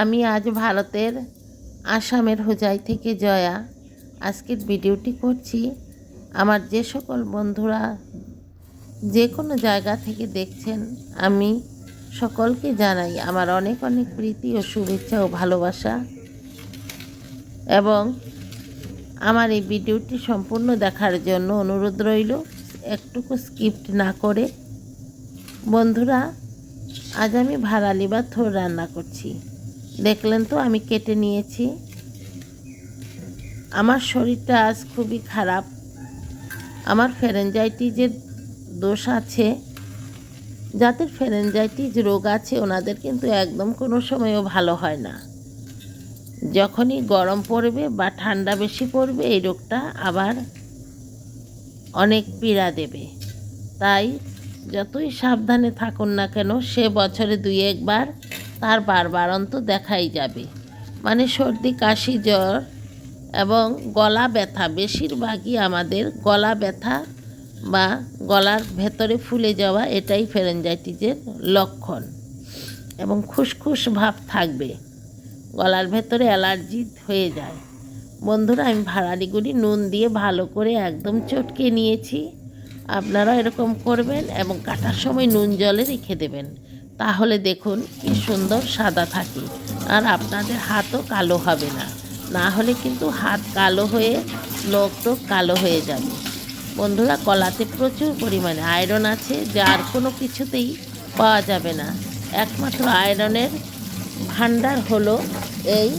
আমি আজ ভারতের আসামের হোজাই থেকে জয়া আজকের ভিডিওটি করছি। আমার যে সকল বন্ধুরা যে কোনো জায়গা থেকে দেখছেন, আমি সকলকে জানাই আমার অনেক অনেক প্রীতি ও শুভেচ্ছা ও ভালোবাসা এবং আমার এই ভিডিওটি সম্পূর্ণ দেখার জন্য অনুরোধ রইল, একটুকু স্কিপ্ট না করে। বন্ধুরা, আজ আমি ভাড়ালি বা থোর রান্না করছি। দেখলেন তো, আমি কেটে নিয়েছি। আমার শরীরটা আজ খুবই খারাপ। আমার ফেরেঞ্জাইটিসের দোষ আছে। যাদের ফেরেঞ্জাইটিস রোগ আছে, ওনাদের কিন্তু একদম কোনো সময়ও ভালো হয় না। যখনই গরম পড়বে বা ঠান্ডা বেশি পড়বে, এই রোগটা আবার অনেক পীড়া দেবে। তাই যতই সাবধানে থাকুন না কেন, সে বছরে দুই একবার তার বারবার অন্ত দেখাই যাবে। মানে সর্দি, কাশি, জ্বর এবং গলা ব্যথা, বেশিরভাগই আমাদের গলা ব্যথা বা গলার ভেতরে ফুলে যাওয়া এটাই ফেরেঞ্জাইটিসের লক্ষণ এবং খুসখুস ভাব থাকবে। গলার ভেতরে অ্যালার্জি হয়ে যায়। বন্ধুরা, আমি ভাড়ালিগুলি নুন দিয়ে ভালো করে একদম চটকে নিয়েছি। আপনারা এরকম করবেন এবং কাটার সময় নুন জলে রেখে দেবেন। তাহলে দেখুন কি সুন্দর সাদা থাকে। আর আপনাদের হাতও কালো হবে না। না হলে কিন্তু হাত কালো হয়ে নখ কালো হয়ে যাবে। বন্ধুরা, কলাতে প্রচুর পরিমাণে আয়রন আছে, যার কোনো কিছুতেই পাওয়া যাবে না। একমাত্র আয়রনের ভাণ্ডার হলো এই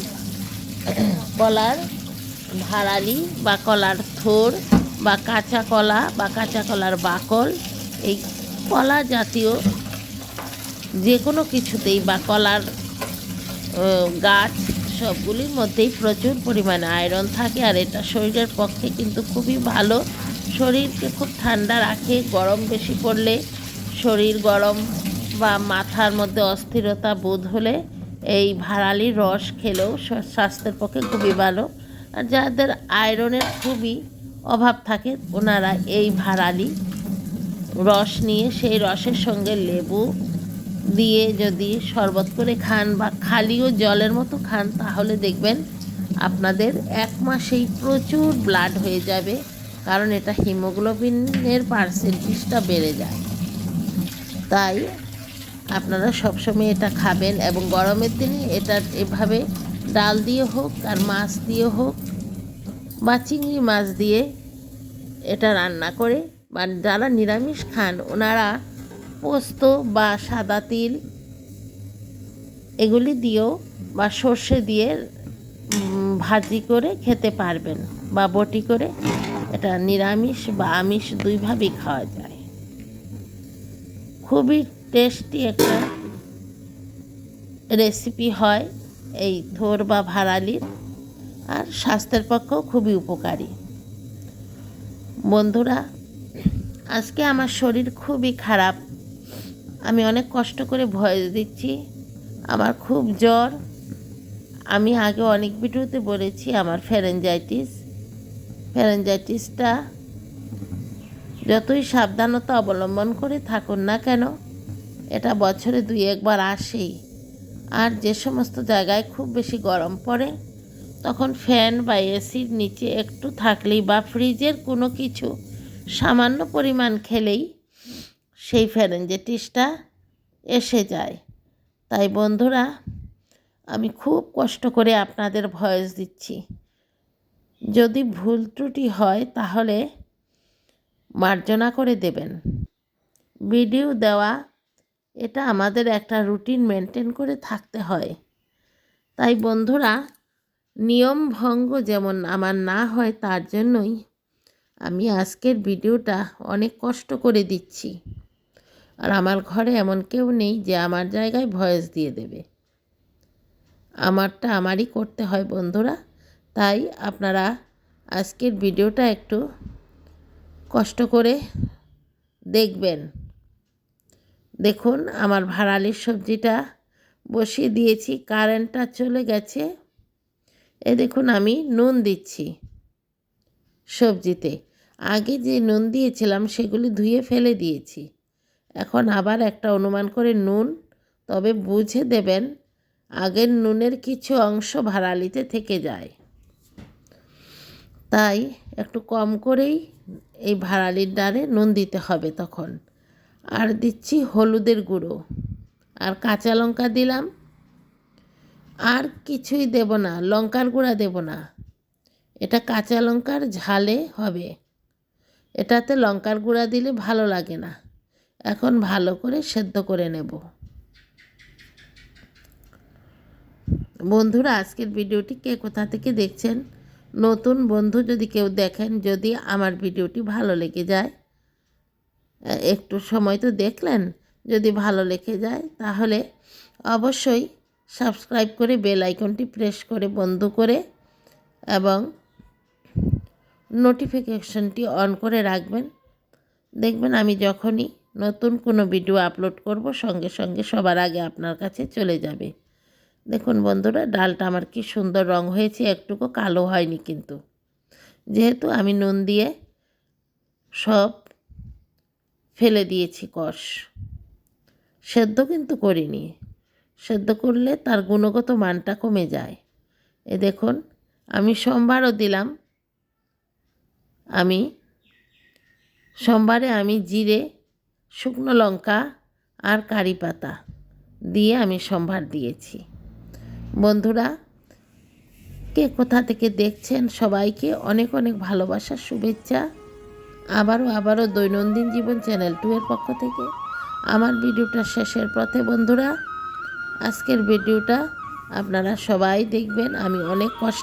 কলার ভাড়ালি বা কলার থোর বা কাঁচা কলা বা কাঁচা কলার বাকল। এই কলা জাতীয় যে কোনো কিছুতেই বা কলার গাছ সবগুলির মধ্যেই প্রচুর পরিমাণে আয়রন থাকে আর এটা শরীরের পক্ষে কিন্তু খুবই ভালো। শরীরকে খুব ঠান্ডা রাখে, গরম বেশি পড়লে শরীর গরম বা মাথার মধ্যে অস্থিরতা বোধ হলে এই ভাড়ালির রস খেলেও স্বাস্থ্যের পক্ষে খুবই ভালো। আর যাদের আয়রনের খুবই অভাব থাকে, ওনারা এই ভাড়ালি রস নিয়ে সেই রসের সঙ্গে লেবু দিয়ে যদি শরবত করে খান বা খালিও জলের মতো খান, তাহলে দেখবেন আপনাদের এক মাসেই প্রচুর ব্লাড হয়ে যাবে, কারণ এটা হিমোগ্লোবিনের পার্সেন্টেজটা বেড়ে যায়। তাই আপনারা সবসময় এটা খাবেন এবং গরমের দিনে এটা এভাবে ডাল দিয়ে হোক আর মাছ দিয়ে হোক বা চিংড়ি মাছ দিয়ে এটা রান্না করে বা যারা নিরামিষ খান, ওনারা পোস্ত বা সাদা তিল এগুলি দিয়েও বা সর্ষে দিয়ে ভাজি করে খেতে পারবেন বা বটি করে। এটা নিরামিষ বা আমিষ দুইভাবেই খাওয়া যায়। খুবই টেস্টি একটা রেসিপি হয় এই থোর বা ভাড়ালির আর স্বাস্থ্যের পক্ষেও খুবই উপকারী। বন্ধুরা, আজকে আমার শরীর খুবই খারাপ। আমি অনেক কষ্ট করে ভয়েস দিচ্ছি। আমার খুব জ্বর। আমি আগে অনেক ভিডিওতে বলেছি আমার ফ্যারেঞ্জাইটিস ফ্যারেঞ্জাইটিসটা যতই সাবধানতা অবলম্বন করে থাকুন না কেন, এটা বছরে দুই একবার আসেই। আর যে সমস্ত জায়গায় খুব বেশি গরম পড়ে, তখন ফ্যান বা এসির নিচে একটু থাকলেই বা ফ্রিজের কোনো কিছু সামান্য পরিমাণ খেলেই সেই ফ্যারেঞ্জেটিসটা এসে যায়। তাই বন্ধুরা, আমি খুব কষ্ট করে আপনাদের ভয়েস দিচ্ছি। যদি ভুল ত্রুটি হয়, তাহলে মার্জনা করে দেবেন। ভিডিও দেওয়া, এটা আমাদের একটা রুটিন মেনটেন করে থাকতে হয়। তাই বন্ধুরা, নিয়ম ভঙ্গ যেমন আমার না হয়, তার জন্যই আমি আজকের ভিডিওটা অনেক কষ্ট করে দিচ্ছি। আর আমার ঘরে এমন কেউ নেই যে আমার জায়গায় ভয়েস দিয়ে দেবে। আমারটা আমারই করতে হয় বন্ধুরা। তাই আপনারা আজকের ভিডিওটা একটু কষ্ট করে দেখবেন। দেখুন, আমার ভাড়ালির সবজিটা বসিয়ে দিয়েছি, কারেন্টটা চলে গেছে। এ দেখুন, আমি নুন দিচ্ছি সবজিতে। আগে যে নুন দিয়েছিলাম, সেগুলি ধুয়ে ফেলে দিয়েছি। এখন আবার একটা অনুমান করে নুন, তবে বুঝে দেবেন, আগের নুনের কিছু অংশ ভাড়ালিতে থেকে যায়। তাই একটু কম করেই এই ভাড়ালির ডালে নুন দিতে হবে তখন। আর দিচ্ছি হলুদের গুঁড়ো। আর কাঁচা লঙ্কা দিলাম। আর কিছুই দেব না, লঙ্কার গুঁড়া দেব না। এটা কাঁচা লঙ্কার ঝালে হবে। এটাতে লঙ্কার গুঁড়া দিলে ভালো লাগে না। এখন ভালো করে সেদ্ধ করে নেব। বন্ধুরা, আজকের ভিডিওটি কে কোথা থেকে দেখছেন? নতুন বন্ধু যদি কেউ দেখেন, যদি আমার ভিডিওটি ভালো লেগে যায়, একটু সময় তো দেখলেন, যদি ভালো লেগে যায়, তাহলে অবশ্যই সাবস্ক্রাইব করে বেল আইকনটি প্রেস করে বন্ধ করে এবং নোটিফিকেশনটি অন করে রাখবেন। দেখবেন আমি যখনই নতুন কোনো ভিডিও আপলোড করব, সঙ্গে সঙ্গে সবার আগে আপনার কাছে চলে যাবে। দেখুন বন্ধুরা, ডালটা আমার কি সুন্দর রং হয়েছে, একটুকু কালো হয়নি কিন্তু। যেহেতু আমি নুন দিয়ে সব ফেলে দিয়েছি কষ। সেদ্ধ কিন্তু করিনি। সেদ্ধ করলে তার গুণগত মানটা কমে যায়। এ দেখুন, আমি সোমবারও দিলাম। আমি সোমবারে আমি জিরে শুকনো লঙ্কা আর কারি পাতা দিয়ে আমি সম্ভার দিয়েছি। বন্ধুরা, কে কোথা থেকে দেখছেন সবাইকে অনেক অনেক ভালোবাসা, শুভেচ্ছা। আবারও আবারও দৈনন্দিন জীবন চ্যানেল টু এর পক্ষ থেকে আমার ভিডিওটা শেষের পথে। বন্ধুরা, আজকের ভিডিওটা আপনারা সবাই দেখবেন। আমি অনেক কষ্ট